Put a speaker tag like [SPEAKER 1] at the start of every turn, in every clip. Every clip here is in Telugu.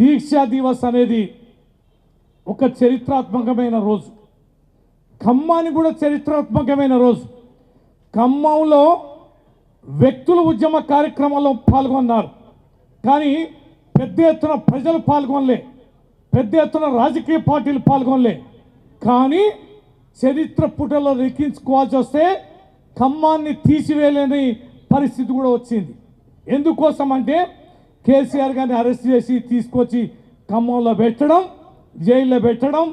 [SPEAKER 1] దీక్షా దివస్ అనేది ఒక చరిత్రాత్మకమైన రోజు. ఖమ్మాని కూడా చరిత్రాత్మకమైన రోజు. ఖమ్మంలో వ్యక్తుల ఉద్యమ కార్యక్రమంలో పాల్గొన్నారు. కానీ పెద్ద ఎత్తున ప్రజలు పాల్గొనలే. పెద్ద ఎత్తున రాజకీయ పార్టీలు పాల్గొనలే. కానీ చరిత్ర పుటలో రెక్కించుకోవాల్సి వస్తే ఖమ్మాన్ని తీసివేయలేని పరిస్థితి కూడా వచ్చింది. ఎందుకోసం అంటే కేసీఆర్ గారిని అరెస్ట్ చేసి తీసుకొచ్చి ఖమ్మంలో పెట్టడం జైల్లో పెట్టడం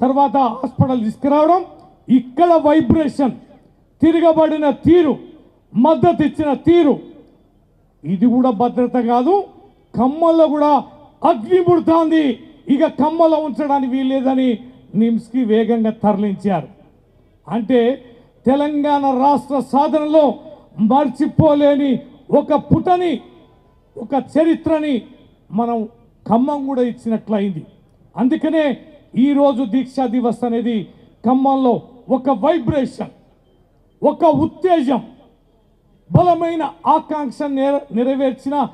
[SPEAKER 1] తర్వాత హాస్పిటల్ తీసుకురావడం ఇక్కడ వైబ్రేషన్ తిరగబడిన తీరు మద్దతు ఇచ్చిన తీరు. ఇది కూడా భద్రత కాదు ఖమ్మంలో కూడా అగ్ని పుడుతోంది. ఇక ఖమ్మంలో ఉంచడానికి వీల్లేదని నిమ్స్కి వేగంగా తరలించారు. అంటే తెలంగాణ రాష్ట్ర సాధనలో మర్చిపోలేని ఒక పుటని ఒక చరిత్రని మనం ఖమ్మం కూడా ఇచ్చినట్లయింది. అందుకనే ఈరోజు దీక్షా దివస్ అనేది ఖమ్మంలో ఒక వైబ్రేషన్ ఒక ఉత్తేజం బలమైన ఆకాంక్ష నెర- నెరవేర్చిన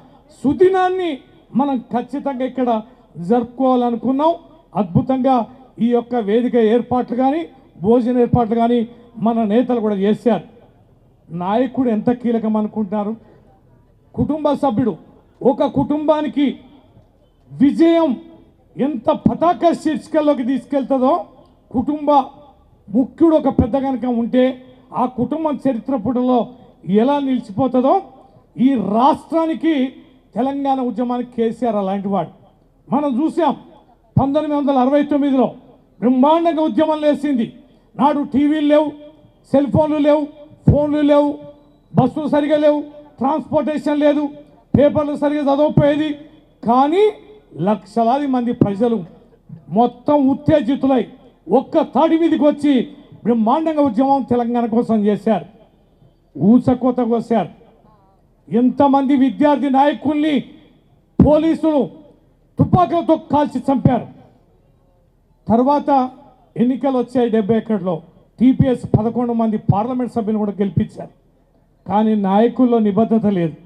[SPEAKER 1] సుదినాన్ని మనం ఖచ్చితంగా ఇక్కడ జరుపుకోవాలనుకున్నాం. అద్భుతంగా ఈ యొక్క వేదిక ఏర్పాట్లు కానీ భోజన ఏర్పాట్లు కానీ మన నేతలు కూడా చేశారు. నాయకుడు ఎంత కీలకం అనుకుంటున్నారు? కుటుంబ సభ్యుడు ఒక కుటుంబానికి విజయం ఎంత పతాక శీర్షికల్లోకి తీసుకెళ్తుందో కుటుంబ ముఖ్యుడు ఒక పెద్ద కనుక ఉంటే ఆ కుటుంబం చరిత్ర పుటలో ఎలా నిలిచిపోతుందో ఈ రాష్ట్రానికి తెలంగాణ ఉద్యమానికి కేసీఆర్ అలాంటి వాడు. మనం చూసాం పంతొమ్మిది వందల అరవై తొమ్మిదిలో బ్రహ్మాండంగా ఉద్యమం లేచింది. నాడు టీవీలు లేవు సెల్ ఫోన్లు లేవు ఫోన్లు లేవు బస్సులు సరిగా లేవు ట్రాన్స్పోర్టేషన్ లేదు పేపర్లు సరిగా చదవకపోయేది. కానీ లక్షలాది మంది ప్రజలు మొత్తం ఉత్తేజితులై ఒక్క తాడి మీదకి వచ్చి బ్రహ్మాండంగా ఉద్యమం తెలంగాణ కోసం చేశారు. ఊచకోత కోసారు ఎంతమంది విద్యార్థి నాయకుల్ని పోలీసులు తుపాకులతో కాల్చి చంపారు. తర్వాత ఎన్నికలు వచ్చాయి డెబ్బై ఒకటిలో టీపీఎస్ పదకొండు మంది పార్లమెంట్ సభ్యులు కూడా గెలిపించారు. కానీ నాయకుల్లో నిబద్ధత లేదు.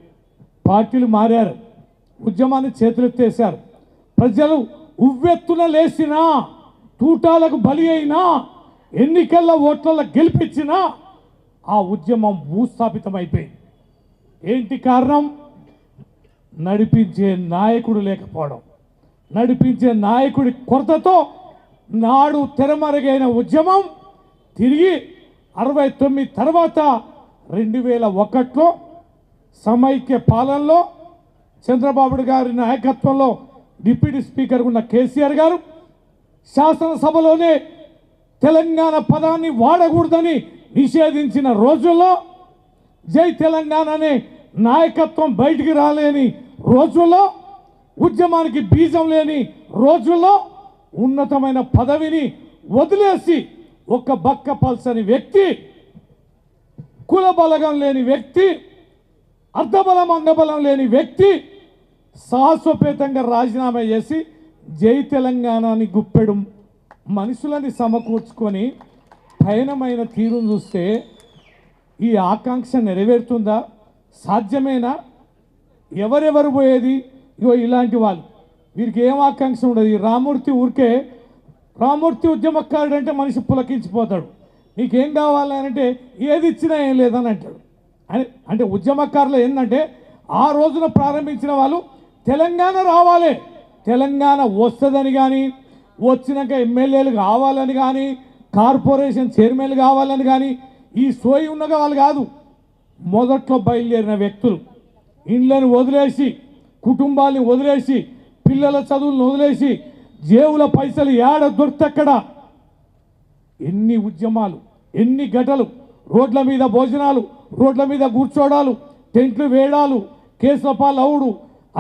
[SPEAKER 1] పార్టీలు మారారు ఉద్యమాన్ని చేతులెత్తేశారు. ప్రజలు ఉవ్వెత్తున లేచినా తూటాలకు బలి అయినా ఎన్నికల్లో ఓట్లలో గెలిపించినా ఆ ఉద్యమం భూస్థాపితమైపోయింది. ఏంటి కారణం? నడిపించే నాయకుడు లేకపోవడం. నడిపించే నాయకుడి కొరతతో నాడు తెరమరుగైన ఉద్యమం తిరిగి అరవై తొమ్మిది తర్వాత రెండు వేల ఒకటిలో సమైక్య పాలనలో చంద్రబాబు గారి నాయకత్వంలో డిప్యూటీ స్పీకర్ ఉన్న కేసీఆర్ గారు శాసనసభలోనే తెలంగాణ పదాన్ని వాడకూడదని నిషేధించిన రోజుల్లో జై తెలంగాణ అనే నాయకత్వం బయటికి రాలేని రోజుల్లో ఉద్యమానికి బీజం లేని రోజుల్లో ఉన్నతమైన పదవిని వదిలేసి ఒక బక్క పల్సని వ్యక్తి కుల బలగం లేని వ్యక్తి అర్ధబలం అంగబలం లేని వ్యక్తి సాహసోపేతంగా రాజీనామా చేసి జై తెలంగాణని గుప్పెడు మనుషులని సమకూర్చుకొని పయనమైన తీరును చూస్తే ఈ ఆకాంక్ష నెరవేరుతుందా? సాధ్యమేనా? ఎవరెవరు పోయేది? ఇగో ఇలాంటి వాళ్ళు. వీరికి ఏం ఆకాంక్ష ఉండదు. రామూర్తి ఊరికే రామూర్తి ఉద్యమకారుడు అంటే మనిషి పులకించిపోతాడు. నీకేం కావాలి అంటే ఏది ఇచ్చినా ఏం లేదని అంటాడు. అంటే ఉద్యమకారులు ఏంటంటే ఆ రోజున ప్రారంభించిన వాళ్ళు తెలంగాణ రావాలి. తెలంగాణ వస్తుందని కానీ వచ్చినాక ఎమ్మెల్యేలు కావాలని కానీ కార్పొరేషన్ చైర్మన్లు కావాలని కానీ ఈ సోయి ఉన్నగా వాళ్ళు కాదు. మొదట్లో బయలుదేరిన వ్యక్తులు. ఇండ్లను వదిలేసి కుటుంబాల్ని వదిలేసి పిల్లల చదువులను వదిలేసి జేవుల పైసలు ఏడ దొరికితెక్కడ ఎన్ని ఉద్యమాలు ఎన్ని గటలు రోడ్ల మీద భోజనాలు రోడ్ల మీద కూర్చోడాలు టెంట్లు వేయడాలు కేసుల పాలు అవుడు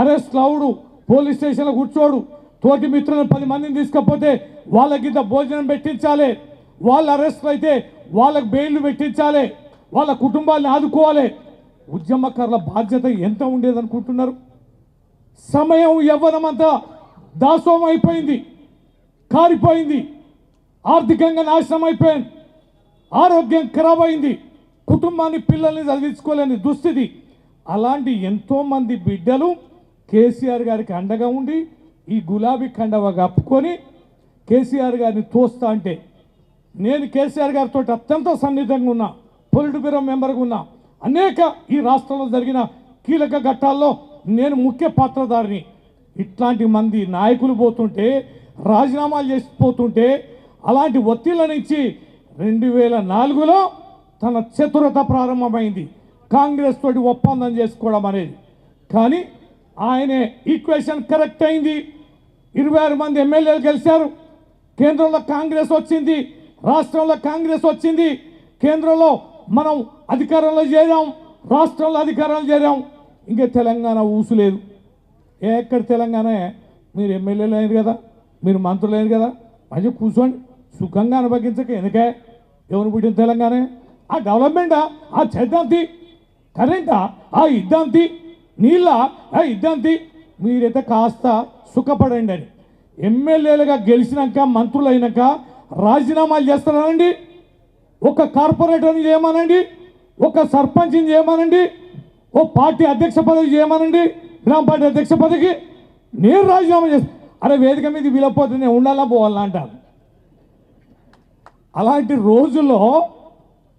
[SPEAKER 1] అరెస్ట్లు అవుడు పోలీస్ స్టేషన్లో కూర్చోడు. తోటి మిత్రులను పది మందిని తీసుకపోతే వాళ్ళకి భోజనం పెట్టించాలి. వాళ్ళ అరెస్ట్ అయితే వాళ్ళకి బెయిల్ పెట్టించాలి. వాళ్ళ కుటుంబాలను ఆదుకోవాలి. ఉద్యమకారుల బాధ్యత ఎంత ఉండేదనుకుంటున్నారు? సమయం యవ్వనమంతా దాసోహం అయిపోయింది కారిపోయింది. ఆర్థికంగా నాశనం అయిపోయింది ఆరోగ్యం ఖరాబ్ అయింది. కుటుంబాన్ని పిల్లల్ని చదివించుకోలేని దుస్థితి. అలాంటి ఎంతోమంది బిడ్డలు కేసీఆర్ గారికి అండగా ఉండి ఈ గులాబీ కండవ కప్పుకొని కేసీఆర్ గారిని తోస్తా అంటే నేను కేసీఆర్ గారితో అత్యంత సన్నిహితంగా ఉన్నా పొలిట్ బ్యూరో మెంబర్గా ఉన్నా అనేక ఈ రాష్ట్రంలో జరిగిన కీలక ఘట్టాల్లో నేను ముఖ్య పాత్రధారిని. ఇట్లాంటి మంది నాయకులు పోతుంటే రాజీనామాలు చేసి పోతుంటే అలాంటి ఒత్తిళ్ళ నుంచి రెండు వేల నాలుగులో తన చతురత ప్రారంభమైంది. కాంగ్రెస్ తోటి ఒప్పందం చేసుకోవడం అనేది. కానీ ఆయనే ఈక్వేషన్ కరెక్ట్ అయింది. ఇరవై ఆరు మంది ఎమ్మెల్యేలు గెలిచారు. కేంద్రంలో కాంగ్రెస్ వచ్చింది. రాష్ట్రంలో కాంగ్రెస్ వచ్చింది. కేంద్రంలో మనం అధికారంలో చేరాం. రాష్ట్రంలో అధికారంలో చేరాం. ఇంకా తెలంగాణ ఊసులేదు. ఎక్కడ తెలంగాణ? మీరు ఎమ్మెల్యేలు అయినారు కదా. మీరు మంత్రులు అయినారు కదా. మంచిగా కూర్చోండి. సుఖంగా అనుభవించక ఎందుకే ఎవరు పుట్టిన తెలంగాణ? ఆ డెవలప్మెంటా? ఆ చేద్దాంతి కరెంటా? ఆ ఇద్దాంతి నీళ్ళ? ఆ ఇద్దాంతి మీరైతే కాస్త సుఖపడండి అని. ఎమ్మెల్యేలుగా గెలిచినాక మంత్రులు అయినాక రాజీనామాలు చేస్తున్నారండి. ఒక కార్పొరేటర్ని చేయమనండి. ఒక సర్పంచ్ని చేయమనండి. ఓ పార్టీ అధ్యక్ష పదవి చేయమనండి. గ్రామ పార్టీ అధ్యక్ష పదవికి నేను రాజీనామా చేస్తాను అరే వేదిక మీద వీలపోతే నేను ఉండాలా పోవాలా అంటాను అలాంటి రోజుల్లో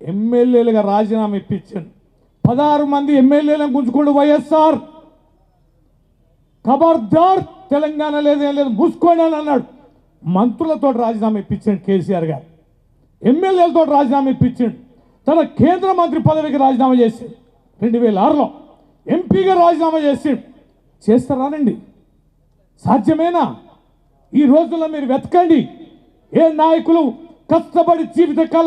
[SPEAKER 1] ఎమ్మెల్యేలుగా రాజీనామా ఇప్పించాను. పదహారు మంది ఎమ్మెల్యేలను గుంజుకోండి వైఎస్ఆర్. ఖబర్దార్ తెలంగాణ లేదేం లేదు మూసుకోండి అని అన్నాడు. మంత్రులతో రాజీనామా ఇప్పించాడు కేసీఆర్ గారు. ఎమ్మెల్యేలతో రాజీనామా ఇప్పించాడు. తన కేంద్ర మంత్రి పదవికి రాజీనామా చేసిండు రెండు వేల ఆరులో ఎంపీగా రాజీనామా చేసాడు చేస్తారానండి సాధ్యమేనా? ఈ రోజుల్లో మీరు వెతకండి. ఏ నాయకులు కష్టపడి జీవితకాలం